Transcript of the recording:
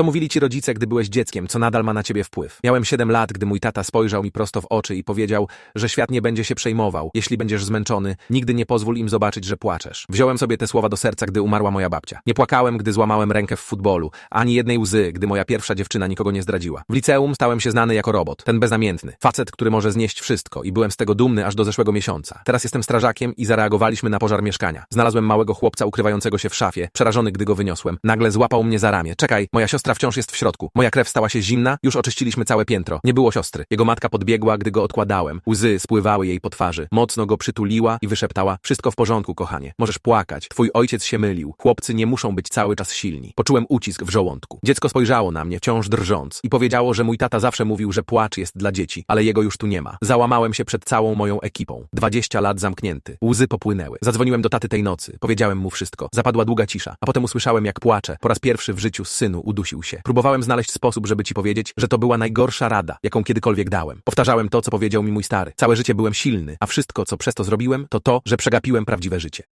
Co mówili ci rodzice, gdy byłeś dzieckiem, co nadal ma na ciebie wpływ? Miałem 7 lat, gdy mój tata spojrzał mi prosto w oczy i powiedział, że świat nie będzie się przejmował. Jeśli będziesz zmęczony, nigdy nie pozwól im zobaczyć, że płaczesz. Wziąłem sobie te słowa do serca, gdy umarła moja babcia. Nie płakałem, gdy złamałem rękę w futbolu, ani jednej łzy, gdy moja pierwsza dziewczyna nikogo nie zdradziła. W liceum stałem się znany jako robot, ten beznamiętny, facet, który może znieść wszystko i byłem z tego dumny aż do zeszłego miesiąca. Teraz jestem strażakiem i zareagowaliśmy na pożar mieszkania. Znalazłem małego chłopca ukrywającego się w szafie, przerażony, gdy go wyniosłem. Nagle złapał mnie za ramię. Czekaj, moja siostra wciąż jest w środku. Moja krew stała się zimna, już oczyściliśmy całe piętro. Nie było siostry. Jego matka podbiegła, gdy go odkładałem. Łzy spływały jej po twarzy. Mocno go przytuliła i wyszeptała: Wszystko w porządku, kochanie. Możesz płakać. Twój ojciec się mylił. Chłopcy nie muszą być cały czas silni. Poczułem ucisk w żołądku. Dziecko spojrzało na mnie, wciąż drżąc, i powiedziało, że mój tata zawsze mówił, że płacz jest dla dzieci, ale jego już tu nie ma. Załamałem się przed całą moją ekipą. Dwadzieścia lat zamknięty. Łzy popłynęły. Zadzwoniłem do taty tej nocy. Powiedziałem mu wszystko. Zapadła długa cisza, a potem usłyszałem, jak płacze. Po raz pierwszy w życiu synu udusił się. Próbowałem znaleźć sposób, żeby ci powiedzieć, że to była najgorsza rada, jaką kiedykolwiek dałem. Powtarzałem to, co powiedział mi mój stary. Całe życie byłem silny, a wszystko, co przez to zrobiłem, to to, że przegapiłem prawdziwe życie.